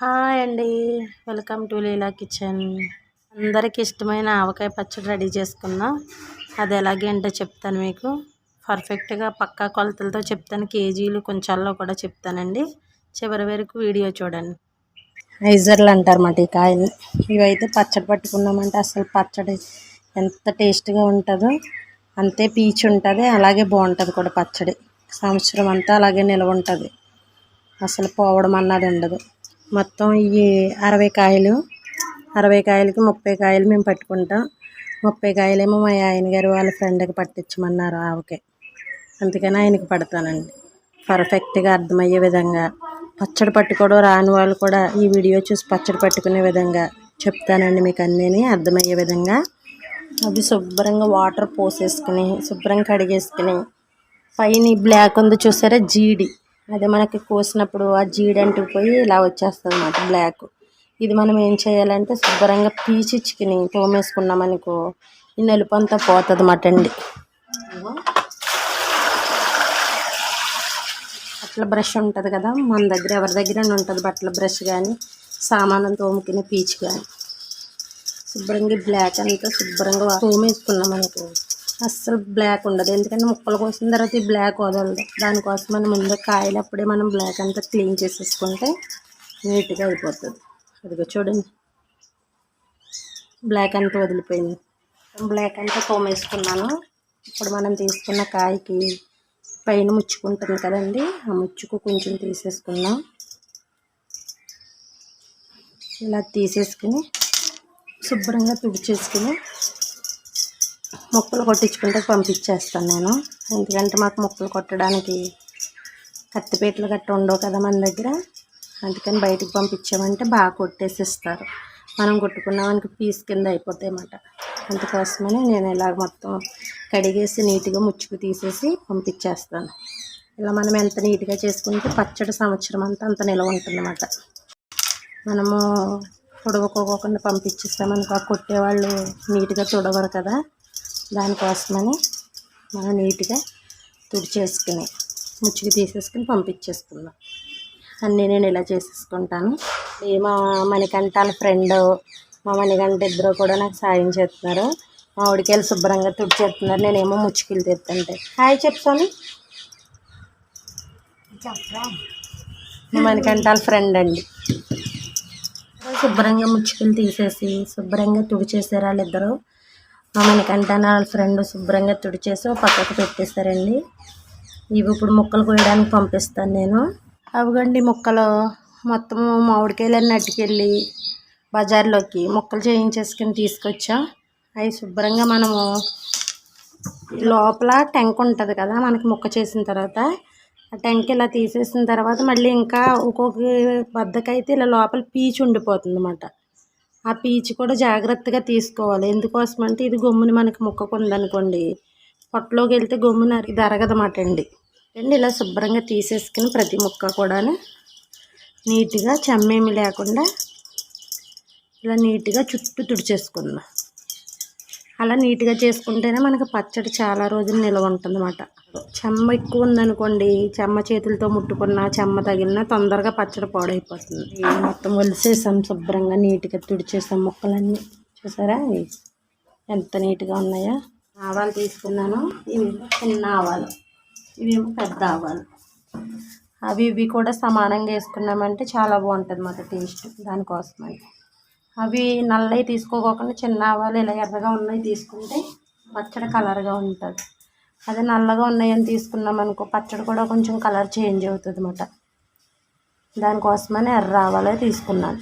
Hi అండి. Welcome to Leela kitchen. అందరికి ఇష్టమైన ఆవకాయ పచ్చడి రెడీ చేసుకున్నా. అది ఎలాగేంటో చెప్తాను మీకు. పర్ఫెక్ట్గా పక్కా కొలతలతో చెప్తాను. కేజీలు కొంచెంలో కూడా చెప్తానండి. చివరి వరకు వీడియో చూడండి. ఐజర్లు అంటారన్నమాట ఈ కాయలు. ఇవైతే పచ్చడి పట్టుకున్నామంటే అసలు పచ్చడి ఎంత టేస్ట్గా ఉంటుందో అంతే పీచు ఉంటుంది అలాగే బాగుంటుంది కూడా పచ్చడి. సంవత్సరం అంతా అలాగే నిల్వ ఉంటుంది. అసలు పోవడం అన్నది ఉండదు. మొత్తం ఇవి అరవై కాయలు అరవై కాయలకి ముప్పై కాయలు మేము పట్టుకుంటాం. ముప్పై కాయలేమో మా ఆయన గారు వాళ్ళ ఫ్రెండ్కి పట్టించమన్నారు ఆవకే. అందుకని ఆయనకి పడతానండి. పర్ఫెక్ట్గా అర్థమయ్యే విధంగా. పచ్చడి పట్టుకోవడం రాని వాళ్ళు కూడా ఈ వీడియో చూసి పచ్చడి పట్టుకునే విధంగా చెప్తానండి మీకు అన్నీ అర్థమయ్యే విధంగా. అవి శుభ్రంగా వాటర్ పోసేసుకుని శుభ్రంగా కడిగేసుకుని పైన బ్లాక్ ఉంది చూసారా? జీడి. అది మనకి కోసినప్పుడు ఆ జీడి పోయి ఇలా వచ్చేస్తుంది అన్నమాట బ్లాక్. ఇది మనం ఏం చేయాలంటే శుభ్రంగా పీచి చికెన్ తోమేసుకున్నాం అనుకో ఈ నలుపు అంతా పోతుంది అన్నమాట అండి బట్టల బ్రష్ ఉంటుంది కదా మన దగ్గర ఎవరి దగ్గర ఉంటుంది బట్టల బ్రష్ కానీ సామానం తోముకునే పీచు కానీ శుభ్రంగా బ్లాక్ అంతా శుభ్రంగా తోమేసుకున్నాం అనుకో అస్సలు బ్లాక్ ఉండదు. ఎందుకంటే ముక్కలు కోసిన తర్వాత ఈ బ్లాక్ వదలదు. దానికోసం మనం ముందు కాయలు అప్పుడే మనం బ్లాక్ అంతా క్లీన్ చేసేసుకుంటే నీట్గా అయిపోతుంది. అదిగో చూడండి. బ్లాక్ అంతా వదిలిపోయింది. బ్లాక్ అంతా తోమేసుకున్నాను. ఇప్పుడు మనం తీసుకున్న కాయకి పైన ముచ్చుకుంటుంది కదండి. ఆ ముచ్చుకు కొంచెం తీసేసుకున్నాం ఇలా తీసేసుకుని శుభ్రంగా తుడిచేసుకుని ముక్కలు కొట్టించుకుంటే పంపించేస్తాను నేను. ఎందుకంటే మాకు ముక్కలు కొట్టడానికి కత్తిపీటలు గట్ట ఉండవు కదా మన దగ్గర. అందుకని బయటికి పంపించామంటే బాగా కొట్టేసి ఇస్తారు మనం కొట్టుకున్నామనికి పీస్ కింద అయిపోతాయి అన్నమాట. అందుకోసమని నేను ఇలా మొత్తం కడిగేసి నీట్గా ముచ్చుకు తీసేసి పంపించేస్తాను. ఇలా మనం ఎంత నీట్గా చేసుకుంటే పచ్చడి సంవత్సరం అంతా అంత నిలవ ఉంటుందన్నమాట మనము పొడవుకోకుండా పంపించేస్తామనుకో కొట్టేవాళ్ళు నీట్గా తుడవరు కదా. దానికోసమని మనం నీట్గా తుడిచేసుకుని ముచ్చుకి తీసేసుకుని పంపించేసుకుందాం. అన్నీ నేను ఇలా చేసేసుకుంటాను. మా మణికంఠాల ఫ్రెండ్ మా మణికంఠ ఇద్దరు కూడా నాకు సాయం చేస్తున్నారు. మా ఉడికాయలు శుభ్రంగా తుడిచేస్తున్నారు. నేనేమో ముచ్చుకిలు తెస్తుంటే. హాయ్ చెప్తాను మా మణికంఠాల ఫ్రెండ్ అండి. శుభ్రంగా ముచ్చుకలు తీసేసి శుభ్రంగా తుడిచేసారు వాళ్ళిద్దరు. మనకంటే వాళ్ళ ఫ్రెండ్ శుభ్రంగా తుడిచేసి పక్కకు పెట్టేస్తారండి. ఇవి ఇప్పుడు ముక్కలు కోయడానికి పంపిస్తాను నేను. అవిగండి ముక్కలు. మొత్తం మామిడికాయలన్నీ అట్టుకెళ్ళి బజార్లోకి ముక్కలు చేయించేసుకుని తీసుకొచ్చాం. అవి శుభ్రంగా మనము లోపల టెంక్ ఉంటుంది కదా మనకి ముక్క చేసిన తర్వాత. ఆ టెంక్ ఇలా తీసేసిన తర్వాత మళ్ళీ ఇంకా ఒక్కొక్క బద్దకైతే ఇలా లోపల పీచు ఉండిపోతుంది అన్నమాట ఆ పీచు కూడా జాగ్రత్తగా తీసుకోవాలి. ఎందుకోసం అంటే ఇది గమ్ముని మనకి ముక్కకుందనుకోండి పొట్టలోకి వెళ్తే గమ్మున ఇది అరగదమాట అండి. అండి ఇలా శుభ్రంగా తీసేసుకుని ప్రతి ముక్క కూడా నీట్గా చెమ్మేమి లేకుండా ఇలా నీట్గా చుట్టూ తుడిచేసుకుందాం. అలా నీట్గా చేసుకుంటేనే మనకు పచ్చడి చాలా రోజులు నిల్వ ఉంటుందన్నమాట. చెమ్మ ఎక్కువ ఉందనుకోండి చెమ్మ చేతులతో ముట్టుకున్న చెమ్మ తగిలిన తొందరగా పచ్చడి పాడైపోతుంది. మొత్తం ఒలిసేసాం శుభ్రంగా నీట్గా తుడిచేసాం ముక్కలన్నీ. చూసారా? ఎంత నీట్గా ఉన్నాయో. ఆవాలు తీసుకున్నాను. ఇవి చిన్న ఆవాలు. ఇవేమో పెద్ద ఆవాలు. అవి ఇవి కూడా సమానంగా వేసుకున్నామంటే చాలా బాగుంటుంది మాకు టేస్ట్. దానికోసమని. అవి నల్లవి తీసుకోకుండా చిన్న ఆవాలు ఇలా ఎర్రగా ఉన్నాయి తీసుకుంటే పచ్చడి కలర్గా ఉంటుంది. అదే నల్లగా ఉన్నాయని తీసుకున్నాం అనుకో పచ్చడి కూడా కొంచెం కలర్ చేంజ్ అవుతుంది అన్నమాట దానికోసమని ఎర్ర ఆవాలే తీసుకున్నాను.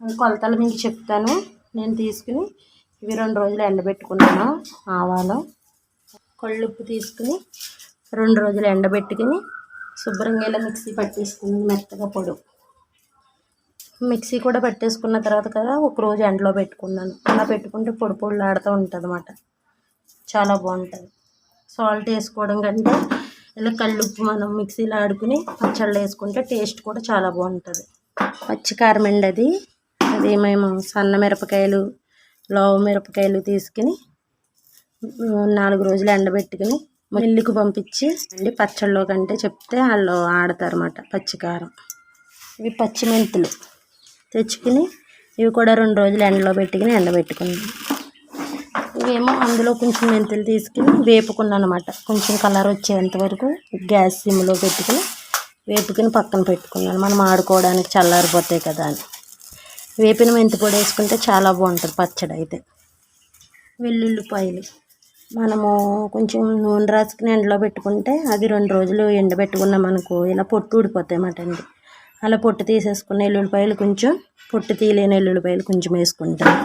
కొలతలు మీకు చెప్తాను. నేను తీసుకుని ఇవి రెండు రోజులు ఎండబెట్టుకున్నాను ఆవాలు. కళ్ళుప్పు తీసుకుని రెండు రోజులు ఎండబెట్టుకుని శుభ్రంగా ఇలా మిక్సీ పట్టేసుకుని మెత్తగా పొడు మిక్సీ కూడా పెట్టేసుకున్న తర్వాత కదా ఒక రోజు ఎండలో పెట్టుకున్నాను. అలా పెట్టుకుంటే పొడి పొడిలాడుతూ ఉంటుంది అన్నమాట చాలా బాగుంటుంది. సాల్ట్ వేసుకోవడం కంటే ఇలా కళ్ళుప్పు మనం మిక్సీలో ఆడుకుని పచ్చళ్ళు వేసుకుంటే టేస్ట్ కూడా చాలా బాగుంటుంది. పచ్చికారం అండి అది. అది మేము సన్న మిరపకాయలు లావు మిరపకాయలు తీసుకుని నాలుగు రోజులు ఎండబెట్టుకుని మిల్లుకు పంపించి అండి పచ్చళ్ళలో కంటే చెప్తే వాళ్ళు ఆడతారు అన్నమాట పచ్చికారం. ఇవి పచ్చిమెంతులు. తెచ్చుకుని ఇవి కూడా రెండు రోజులు ఎండలో పెట్టుకుని ఎండబెట్టుకున్నాను ఇవేమో అందులో కొంచెం మెంతులు తీసుకుని వేపుకున్నాను అనమాట కొంచెం కలర్ వచ్చేంత వరకు గ్యాస్ సిమ్లో పెట్టుకుని వేపుకుని పక్కన పెట్టుకున్నాను. మనం ఆడుకోవడానికి చల్లారిపోతాయి కదా అని. వేపిన మెంతి పొడి వేసుకుంటే చాలా బాగుంటుంది పచ్చడి అయితే. వెల్లుల్లిపాయలు. మనము కొంచెం నూనె రాసుకుని ఎండలో పెట్టుకుంటే అది రెండు రోజులు ఎండబెట్టుకున్నాం అనుకో ఇలా పొట్టు ఊడిపోతాయి అన్నమాట అండి అలా పొట్టు తీసేసుకున్న ఎల్లుల్లిపాయలు కొంచెం పొట్టు తీయలేని ఎల్లుల్లిపాయలు కొంచెం వేసుకుంటాను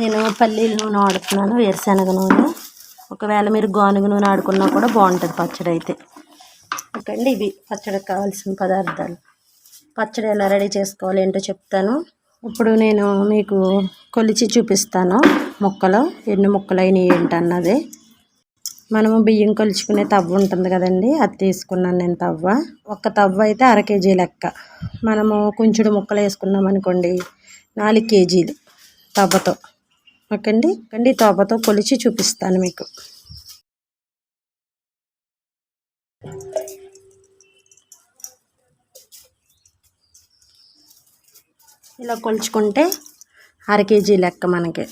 నేను పల్లీల నూనె వాడుతున్నాను వేరుశనగ నూనె. ఒకవేళ మీరు గానుగ నూనె ఆడుకున్నా కూడా బాగుంటుంది పచ్చడి అయితే. ఓకే అండి ఇవి పచ్చడికి కావాల్సిన పదార్థాలు. పచ్చడి ఎలా రెడీ చేసుకోవాలి ఏంటో చెప్తాను. ఇప్పుడు నేను మీకు కొలిచి చూపిస్తాను ముక్కలు ఎన్ని ముక్కలు అయినాయి ఏంటన్నది. మనము బియ్యం కొలుచుకునే తవ్వ ఉంటుంది కదండి అది తీసుకున్నాను నేను తవ్వ. ఒక తవ్వ అయితే అర కేజీ లెక్క. మనము కొంచెం ముక్కలు వేసుకున్నాం అనుకోండి నాలుగు కేజీలు తవ్వతో. ఓకే అండి అండి తవ్వతో కొలిచి చూపిస్తాను మీకు. ఇలా కొలుచుకుంటే అర కేజీ లెక్క మనకి.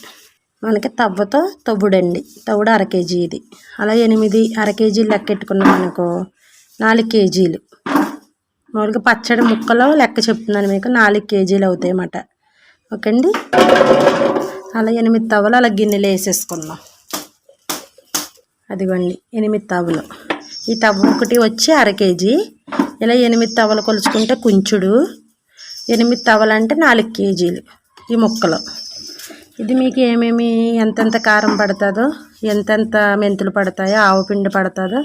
మనకి తవ్వతో తవ్వుడండి. తవ్వుడు అర కేజీ ఇది. అలా ఎనిమిది అర కేజీలు లెక్క పెట్టుకున్నాం అనుకో నాలుగు కేజీలు. మామూలుగా పచ్చడి ముక్కలు లెక్క చెప్తున్నాను మీకు. నాలుగు కేజీలు అవుతాయి అన్నమాట ఓకే అండి అలా ఎనిమిది తవ్వలు అలా గిన్నెలు వేసేసుకుందాం. అదిగోండి ఎనిమిది తవ్వలు. ఈ తవ్వ ఒకటి వచ్చి అర కేజీ. ఇలా ఎనిమిది తవ్వలు కొలుచుకుంటే కుంచుడు. ఎనిమిది తవ్వలు అంటే నాలుగు కేజీలు ఈ ముక్కలు. ఇది మీకు ఏమేమి ఎంతెంత కారం పడుతుందో ఎంతెంత మెంతులు పడతాయో ఆవు పిండి పడుతుందో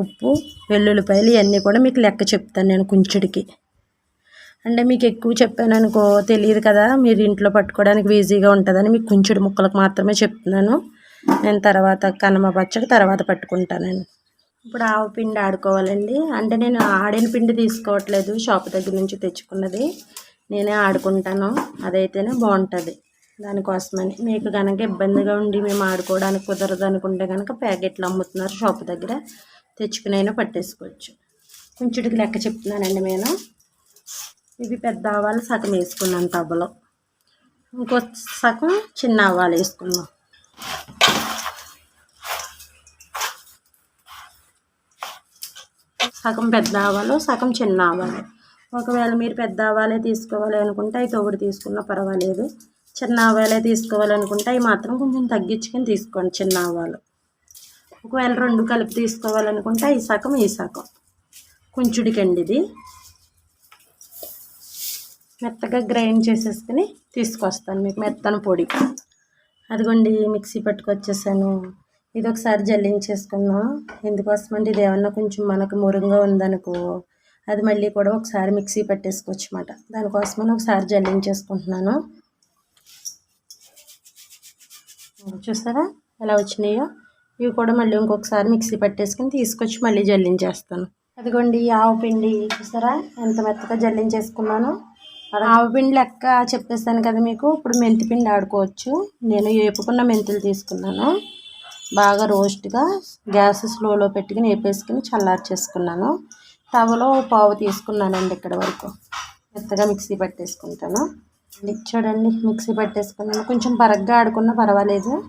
ఉప్పు వెల్లుల్లిపాయలు ఇవన్నీ కూడా మీకు లెక్క చెప్తాను నేను కుంచుడికి. అంటే మీకు ఎక్కువ చెప్పాను అనుకో తెలియదు కదా మీరు ఇంట్లో పట్టుకోవడానికి ఈజీగా ఉంటుందని మీకు కుంచుడు ముక్కలకు మాత్రమే చెప్తున్నాను. నేను తర్వాత కనమ పచ్చడి తర్వాత పట్టుకుంటానండి ఇప్పుడు ఆవు పిండి ఆడుకోవాలండి. అంటే నేను ఆడిన పిండి తీసుకోవట్లేదు షాప్ దగ్గర నుంచి తెచ్చుకున్నది. నేనే ఆడుకుంటాను అదైతేనే బాగుంటుంది. దానికోసమని. మీకు కనుక ఇబ్బందిగా ఉండి మేము ఆడుకోవడానికి కుదరదు అనుకుంటే కనుక ప్యాకెట్లు అమ్ముతున్నారు షాప్ దగ్గర. తెచ్చుకునైనా పట్టేసుకోవచ్చు. కొంచెడికి లెక్క చెప్తున్నానండి నేను. ఇవి పెద్ద ఆవాలు సగం వేసుకున్నాను తవ్వలో ఇంకో సగం చిన్న ఆవాలు వేసుకున్నాం సగం పెద్ద ఆవాలు సగం చిన్న ఆవాలు. ఒకవేళ మీరు పెద్ద ఆవాలే తీసుకోవాలి అనుకుంటే అవి ఒకటి తీసుకున్నా పర్వాలేదు. చిన్న ఆవాలే తీసుకోవాలనుకుంటే అవి మాత్రం కొంచెం తగ్గించుకొని తీసుకోండి చిన్న ఆవాలు ఒకవేళ రెండు కలిపి తీసుకోవాలనుకుంటే ఈ సగం ఈ సగం. కొంచుడికండి ఇది. మెత్తగా గ్రైండ్ చేసేసుకుని తీసుకొస్తాను మీకు మెత్తన పొడి. అదిగోండి మిక్సీ పట్టుకొచ్చేసాను. ఇది ఒకసారి జల్లించేసుకున్నాం. ఎందుకోసం అంటే ఇది ఏమన్నా కొంచెం మనకు మురుగ్గా ఉందనుకో అది మళ్ళీ కూడా ఒకసారి మిక్సీ పట్టేసుకోవచ్చు అన్నమాట దానికోసమని ఒకసారి జల్లించేసుకుంటున్నాను. చూసారా? ఎలా వచ్చినాయో? ఇవి కూడా మళ్ళీ ఇంకొకసారి మిక్సీ పట్టేసుకుని తీసుకొచ్చి మళ్ళీ జల్లించేస్తాను. అదిగోండి ఆవు పిండి. చూసారా? ఎంత మెత్తగా జల్లించేసుకున్నాను. ఆవు పిండి లెక్క చెప్పేస్తాను కదా మీకు. ఇప్పుడు మెంతి పిండి ఆడుకోవచ్చు. నేను వేపుకున్న మెంతులు తీసుకున్నాను. బాగా రోస్ట్గా గ్యాస్ స్లోలో పెట్టుకుని వేపేసుకుని చల్లార్చేసుకున్నాను. తవలో పావు తీసుకున్నానండి ఇక్కడ వరకు. మెత్తగా మిక్సీ పట్టేసుకుంటాను. చూడండి మిక్సీ పట్టేసుకున్నాను. కొంచెం పరగ్గా ఆడుకున్నా పర్వాలేదు.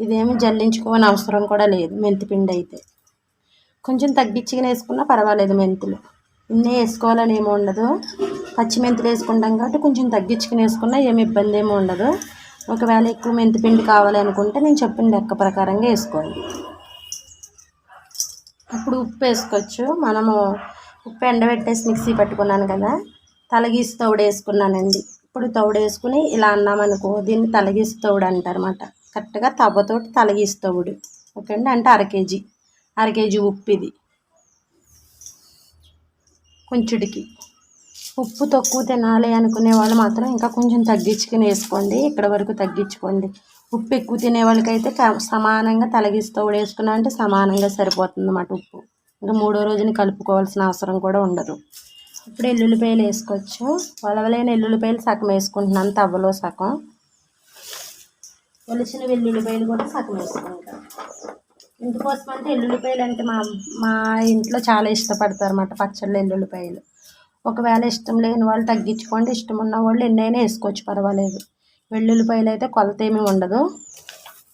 ఇదేమి జల్లించుకోవని అవసరం కూడా లేదు మెంతిపిండి అయితే. కొంచెం తగ్గించుకుని వేసుకున్నా పర్వాలేదు మెంతులు. ఇన్నే వేసుకోవాలని ఏమి ఉండదు. పచ్చి మెంతులు వేసుకుంటాం కాబట్టి కొంచెం తగ్గించుకుని వేసుకున్నా ఏమి ఇబ్బంది ఏమి ఉండదు. ఒకవేళ ఎక్కువ మెంతిపిండి కావాలి అనుకుంటే నేను చెప్పిన లెక్క ప్రకారంగా వేసుకోండి. అప్పుడు ఉప్పు వేసుకోవచ్చు. మనము ఉప్పు ఎండబెట్టేసి మిక్సీ పట్టుకున్నాను కదా. తలగీసి తోడు వేసుకున్నానండి. ఇప్పుడు తౌడు వేసుకుని ఇలా అన్నామనుకో దీన్ని తలగీసి తౌడు అంటారన్నమాట. కరెక్ట్గా తవ్వతోటి తలగీసి తౌడు. ఓకే అండి అంటే అర కేజీ. అర కేజీ ఉప్పు ఇది. కొంచెడికి. ఉప్పు తక్కువ తినాలి అనుకునే వాళ్ళు మాత్రం ఇంకా కొంచెం తగ్గించుకుని వేసుకోండి. ఇక్కడ వరకు తగ్గించుకోండి. ఉప్పు ఎక్కువ తినే వాళ్ళకైతే సమానంగా తలగిస్తూ వేసుకున్నా అంటే సమానంగా సరిపోతుంది అన్నమాట ఉప్పు. ఇంకా మూడో రోజుని కలుపుకోవాల్సిన అవసరం కూడా ఉండదు. ఇప్పుడు ఎల్లుల్లిపాయలు వేసుకోవచ్చు. వలవలేని ఎల్లుల్లిపాయలు సగం వేసుకుంటున్నాను తవ్వలో సగం. ఒలిచిన వెల్లుల్లిపాయలు కూడా సగం వేసుకుంటాం. ఇందుకోసం అంటే ఎల్లుల్లిపాయలు అంటే మా మా ఇంట్లో చాలా ఇష్టపడతారు అన్నమాట పచ్చళ్ళు ఎల్లుల్లిపాయలు ఒకవేళ ఇష్టం లేని వాళ్ళు తగ్గించుకోండి ఇష్టం ఉన్న వాళ్ళు ఎన్నైనా వేసుకోవచ్చు పర్వాలేదు. వెల్లుల్లిపాయలు అయితే కొలత ఏమీ ఉండదు.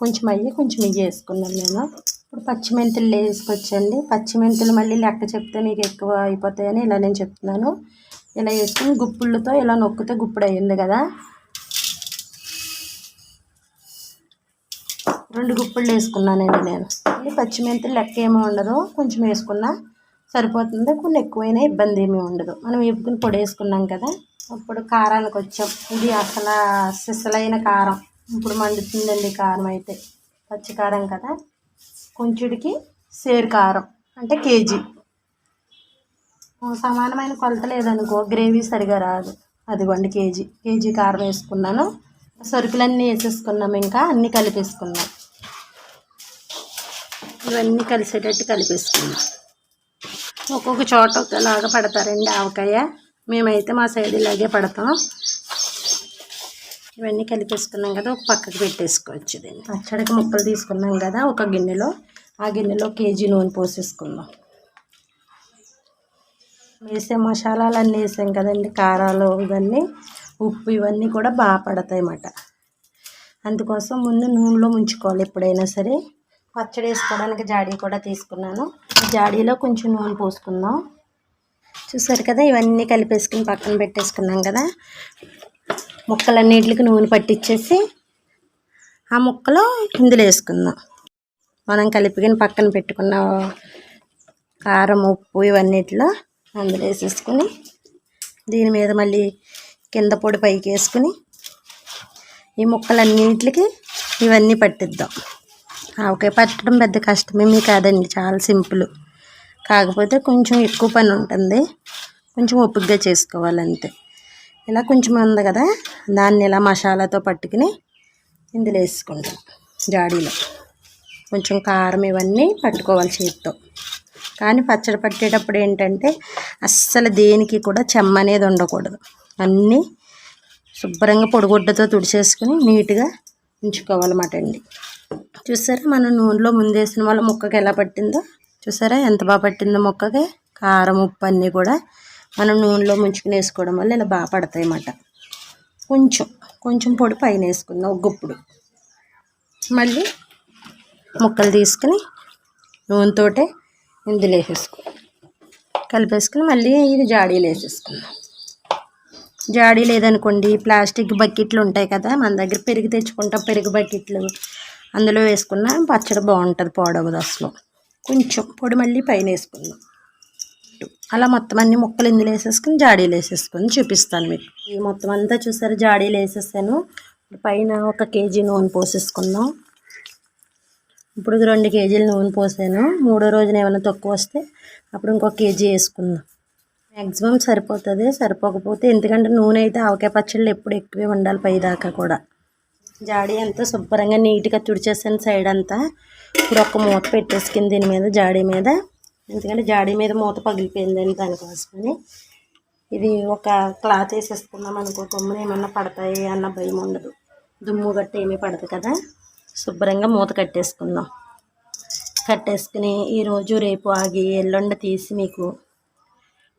కొంచెం అయ్యి కొంచెం ఇవి వేసుకున్నాను నేను ఇప్పుడు పచ్చిమెంతులు వేసుకొచ్చండి. పచ్చిమెంతులు మళ్ళీ లెక్క చెప్తే మీకు ఎక్కువ అయిపోతాయని ఇలా నేను చెప్తున్నాను. ఇలా వేసుకుని గుప్పుళ్ళతో ఇలా నొక్కితే గుప్పుడు అయ్యింది కదా. రెండు గుప్పుళ్ళు వేసుకున్నానండి నేను. మళ్ళీ పచ్చిమెంతులు లెక్క ఏమీ ఉండదు. కొంచెం వేసుకున్నా సరిపోతుంది. కొన్ని ఎక్కువైనా ఇబ్బంది ఏమీ ఉండదు. మనం వేపుకుని పొడి వేసుకున్నాం కదా. అప్పుడు కారానికి వచ్చాం. ఇది అసలు సిసలైన కారం. ఇప్పుడు మండుతుందండి కారం అయితే. పచ్చి కారం కదా. కొంచెడికి సేరు కారం అంటే కేజీ. సమానమైన కొలత లేదనుకో గ్రేవీ సరిగా రాదు. అదిగోండి కేజీ. కేజీ కారం వేసుకున్నాను. సరుకులన్నీ వేసేసుకున్నాం ఇంకా అన్నీ కలిపేసుకున్నాం. ఇవన్నీ కలిసేటట్టు కలిపేసుకున్నాం. ఒక్కొక్క చోట ఒకలాగా పడతారండి ఆవకాయ. మేమైతే మా సైడ్ ఇలాగే పడతాం. ఇవన్నీ కలిపేసుకున్నాం కదా ఒక పక్కకు పెట్టేసుకోవచ్చు దీన్ని. పచ్చడికి ముక్కలు తీసుకున్నాం కదా ఒక గిన్నెలో. ఆ గిన్నెలో కేజీ నూనె పోసేసుకుందాం. వేసే మసాలాలు అన్నీ వేసాం కదండి కారాలు ఇవన్నీ ఉప్పు ఇవన్నీ కూడా బాగా పడతాయి అన్నమాట. అందుకోసం ముందు నూనెలో ముంచుకోవాలి ఎప్పుడైనా సరే. పచ్చడి వేసుకోవడానికి జాడీ కూడా తీసుకున్నాను. జాడీలో కొంచెం నూనె పోసుకుందాం. చూసారు కదా ఇవన్నీ కలిపేసుకుని పక్కన పెట్టేసుకున్నాం కదా. ముక్కలన్నిటికి నూనె పట్టించేసి ఆ ముక్కలో ఇందులో వేసుకుందాం. మనం కలిపిగిన పక్కన పెట్టుకున్న కారం ఉప్పు ఇవన్నిటిలో అందులో వేసేసుకుని దీని మీద మళ్ళీ కింద పొడి పైకి వేసుకుని ఈ ముక్కలన్నిటికి ఇవన్నీ పట్టిద్దాం. ఆవకాయ పట్టడం పెద్ద కష్టమేమీ కాదండి చాలా సింపుల్. కాకపోతే కొంచెం ఎక్కువ పని ఉంటుంది. కొంచెం ఓపికగా చేసుకోవాలంతే. ఇలా కొంచెం ఉంది కదా దాన్ని ఇలా మసాలాతో పట్టుకుని ఇందులో వేసుకుంటాం జాడీలో. కొంచెం కారం ఇవన్నీ పట్టుకోవాలి చేతితో. కానీ పచ్చడి పట్టేటప్పుడు ఏంటంటే అస్సలు దేనికి కూడా చెమ్మ అనేది ఉండకూడదు. అన్నీ శుభ్రంగా పొడిగుడ్డతో తుడిచేసుకుని నీట్గా ఉంచుకోవాలన్నమాట అండి. చూసారా మనం నూనెలో ముందేసిన వాళ్ళ ముక్కకి ఎలా పట్టిందో? చూసారా ఎంత బాగా పట్టిందో ముక్కకి? కారం ఉప్పు అన్నీ కూడా మనం నూనెలో ముంచుకుని వేసుకోవడం వల్ల ఇలా బాగా పడతాయి అన్నమాట. కొంచెం కొంచెం పొడి పైన వేసుకుందాం ఒక గుప్పుడు. మళ్ళీ ముక్కలు తీసుకుని నూనెతోటే ఇందులో వేసేసుకో కలిపేసుకుని మళ్ళీ ఇది జాడీలో వేసేసుకుందాం. జాడీ లేదనుకోండి ప్లాస్టిక్ బకెట్లు ఉంటాయి కదా మన దగ్గర పెరుగు తెచ్చుకుంటాం పెరుగు బకెట్లు. అందులో వేసుకున్న పచ్చడి బాగుంటుంది పోడవదు అసలు. కొంచెం పొడి మళ్ళీ పైన వేసుకుందాం. అలా మొత్తం అన్ని ముక్కలు ఇందులో వేసేసుకుని జాడీలు వేసేసుకొని చూపిస్తాను మీకు. ఈ మొత్తం అంతా చూసారు? జాడీలు వేసేసాను. పైన ఒక కేజీ నూనె పోసేసుకుందాం. ఇప్పుడు రెండు కేజీలు నూనె పోసాను. మూడో రోజున ఏమైనా తక్కువ వస్తే అప్పుడు ఇంకొక కేజీ వేసుకుందాం. మ్యాక్సిమం సరిపోతుంది. సరిపోకపోతే ఎందుకంటే నూనె అయితే ఆవకాయ పచ్చళ్ళు ఎప్పుడు ఎక్కువే ఉండాలి పైదాకా కూడా. జాడీ అంతా శుభ్రంగా నీట్గా తుడిచేసాను సైడ్ అంతా. ఇప్పుడు ఒక మూత పెట్టేసుకుంది దీని మీద జాడీ మీద ఎందుకంటే జాడీ మీద మూత పగిలిపోయిందని దానికోసమని. ఇది ఒక క్లాత్ వేసేసుకుందాం అనుకో కొమ్మని ఏమన్నా పడతాయి అన్న భయం ఉండదు. దుమ్ము గట్ట ఏమీ పడదు కదా. శుభ్రంగా మూత కట్టేసుకుందాం. కట్టేసుకుని ఈరోజు రేపు ఆగి ఎల్లుండి తీసి మీకు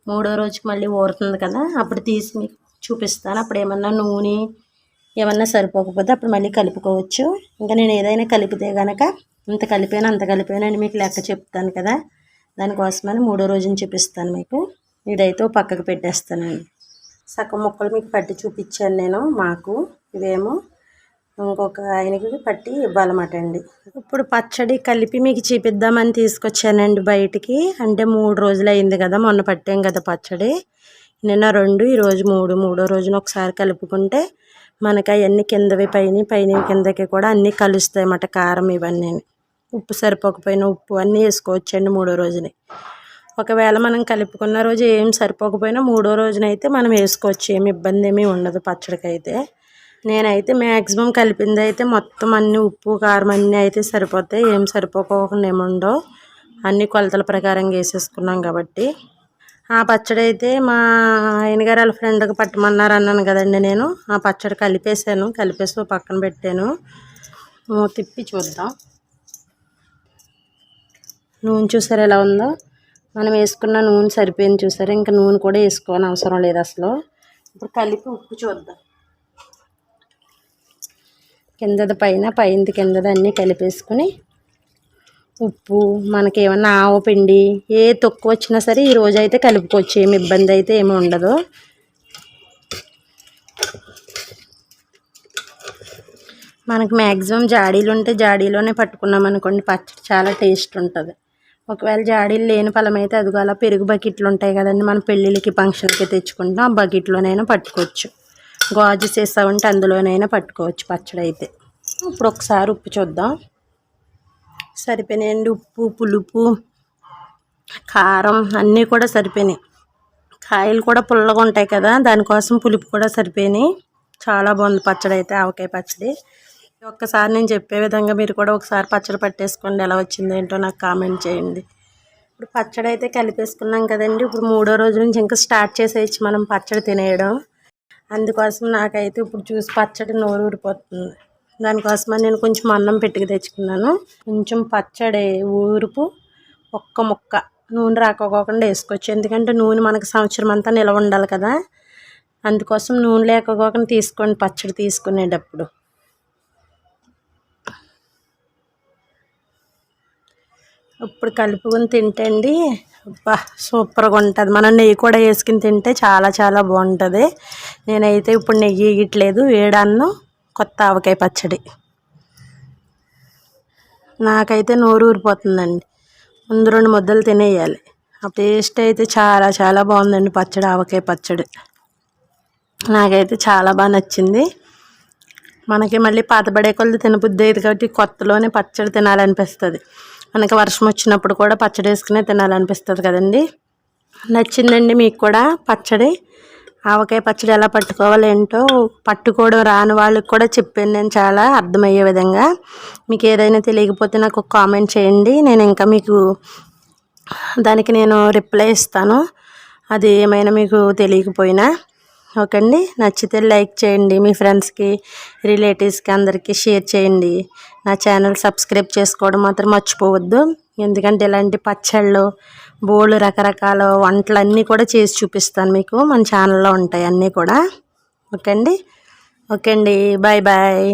మూడో రోజుకి మళ్ళీ ఊరుతుంది కదా. అప్పుడు తీసి మీకు చూపిస్తాను. అప్పుడు ఏమన్నా నూనె ఏమన్నా సరిపోకపోతే అప్పుడు మళ్ళీ కలుపుకోవచ్చు. ఇంకా నేను ఏదైనా కలిపితే కనుక ఇంత కలిపాను అంత కలిపాను అని మీకు లెక్క చెప్తాను కదా. దానికోసమని మూడో రోజుని చూపిస్తాను మీకు. ఇదైతే పక్కకు పెట్టేస్తానండి. సగం ముక్కలు మీకు పట్టి చూపించాను నేను మాకు. ఇవేమో ఇంకొక ఆయనకి పట్టి ఇవ్వాలన్నమాట అండి. ఇప్పుడు పచ్చడి కలిపి మీకు చూపిద్దామని తీసుకొచ్చానండి బయటికి. అంటే మూడు రోజులు అయింది కదా మొన్న పట్టాం కదా పచ్చడి. నిన్న రెండు ఈరోజు మూడు. మూడో రోజున ఒకసారి కలుపుకుంటే మనకి అవన్నీ కిందవి పైన పైన కిందకి కూడా అన్నీ కలుస్తాయి అన్నమాట కారం ఇవన్నీ. ఉప్పు సరిపోకపోయినా ఉప్పు అన్నీ వేసుకోవచ్చండి మూడో రోజుని. ఒకవేళ మనం కలుపుకున్న రోజు ఏం సరిపోకపోయినా మూడో రోజున అయితే మనం వేసుకోవచ్చు ఏమి ఇబ్బంది ఏమీ ఉండదు పచ్చడికి అయితే నేనైతే మ్యాక్సిమం కలిపింది అయితే మొత్తం అన్ని ఉప్పు కారం అన్నీ అయితే సరిపోతాయి ఏం సరిపోకుండా ఏముండవు అన్ని కొలతల ప్రకారం వేసేసుకున్నాం కాబట్టి. ఆ పచ్చడి అయితే మా ఆయనగారు వాళ్ళ ఫ్రెండ్కి పట్టమన్నారు అన్నాను కదండి నేను. ఆ పచ్చడి కలిపేసాను కలిపేసి పక్కన పెట్టాను. తిప్పి చూద్దాం. నూనె చూసారు ఎలా ఉందో? మనం వేసుకున్న నూనె సరిపోయింది చూసారు? ఇంకా నూనె కూడా వేసుకోని అవసరం లేదు అసలు. ఇప్పుడు కలిపి ఉప్పు చూద్దాం. కిందది పైన పైనది కిందది అన్నీ కలిపేసుకుని ఉప్పు మనకి ఏమన్నా ఆవు పిండి ఏ తక్కువ వచ్చినా సరే ఈ రోజు అయితే కలుపుకోవచ్చు. ఏమి ఇబ్బంది అయితే ఏమి ఉండదు. మనకు మ్యాక్సిమం జాడీలు ఉంటే జాడీలోనే పట్టుకున్నాం అనుకోండి పచ్చడి చాలా టేస్ట్ ఉంటుంది. ఒకవేళ జాడీలు లేని ఫలం అయితే అదిగో అలా పెరుగు బకెట్లు ఉంటాయి కదండి. మన పెళ్ళిళ్ళకి ఫంక్షన్కి తెచ్చుకుంటాం ఆ బకెట్లోనైనా పట్టుకోవచ్చు. గాజు చేస్తా ఉంటే అందులోనైనా పట్టుకోవచ్చు పచ్చడి అయితే. ఇప్పుడు ఒకసారి ఉప్పు చూద్దాం. సరిపోయినాయండి ఉప్పు పులుపు కారం అన్నీ కూడా సరిపోయినాయి. కాయలు కూడా పుల్లగా ఉంటాయి కదా దానికోసం పులుపు కూడా సరిపోయినాయి. చాలా బాగుంది పచ్చడి అయితే ఆవకాయ పచ్చడి. ఒక్కసారి నేను చెప్పే విధంగా మీరు కూడా ఒకసారి పచ్చడి పట్టేసుకోండి. ఎలా వచ్చింది ఏంటో నాకు కామెంట్ చేయండి. ఇప్పుడు పచ్చడి అయితే కలిపేసుకున్నాం కదండి. ఇప్పుడు మూడో రోజు నుంచి ఇంకా స్టార్ట్ చేసేయచ్చు మనం పచ్చడి తినేయడం. అందుకోసం నాకైతే ఇప్పుడు చూసి పచ్చడి నోరు ఊరిపోతుంది. దానికోసమని నేను కొంచెం అన్నం పెట్టుకు తెచ్చుకున్నాను. కొంచెం పచ్చడి ఊరుపు ఒక్క ముక్క నూనె రాకపోకుండా వేసుకోవచ్చు. ఎందుకంటే నూనె మనకు సంవత్సరం అంతా నిలవ ఉండాలి కదా. అందుకోసం నూనె లేకపోకుండా తీసుకోండి. పచ్చడి తీసుకునేటప్పుడు ఇప్పుడు కలుపుకొని తింటే అండి అబ్బా సూపర్గా ఉంటుంది. మనం నెయ్యి కూడా వేసుకుని తింటే చాలా చాలా బాగుంటుంది. నేనైతే ఇప్పుడు నెయ్యి ఇయ్యట్లేదు. వేడాన్ను కొత్త ఆవకాయ పచ్చడి. నాకైతే నోరు ఊరిపోతుందండి. ముందు రెండు ముద్దలు తినేయాలి. ఆ టేస్ట్ అయితే చాలా చాలా బాగుందండి పచ్చడి ఆవకాయ పచ్చడి. నాకైతే చాలా బాగా నచ్చింది. మనకి మళ్ళీ పాతబడే కొలది తినబుద్ధి అయ్యేది కాబట్టి కొత్తలోనే పచ్చడి తినాలనిపిస్తుంది. మనకి వర్షం వచ్చినప్పుడు కూడా పచ్చడి వేసుకునే తినాలనిపిస్తుంది కదండి. నచ్చిందండి మీకు కూడా పచ్చడి. ఆవకాయ పచ్చడి ఎలా పట్టుకోవాలి ఏంటో పట్టుకోవడం రాని వాళ్ళకి కూడా చెప్పాను నేను చాలా అర్థమయ్యే విధంగా. మీకు ఏదైనా తెలియకపోతే నాకు ఒక కామెంట్ చేయండి. నేను ఇంకా మీకు దానికి నేను రిప్లై ఇస్తాను. అది ఏమైనా మీకు తెలియకపోయినా. ఓకే అండి. నచ్చితే లైక్ చేయండి. మీ ఫ్రెండ్స్కి రిలేటివ్స్కి అందరికీ షేర్ చేయండి. నా ఛానల్ సబ్స్క్రైబ్ చేసుకోవడం మాత్రం మర్చిపోవద్దు. ఎందుకంటే ఇలాంటి పచ్చళ్ళు బోళ్ళు రకరకాల వంటలు అన్నీ కూడా చేసి చూపిస్తాను మీకు. మన ఛానల్లో ఉంటాయి అన్నీ కూడా. ఓకే అండి? ఓకే అండి. Bye bye.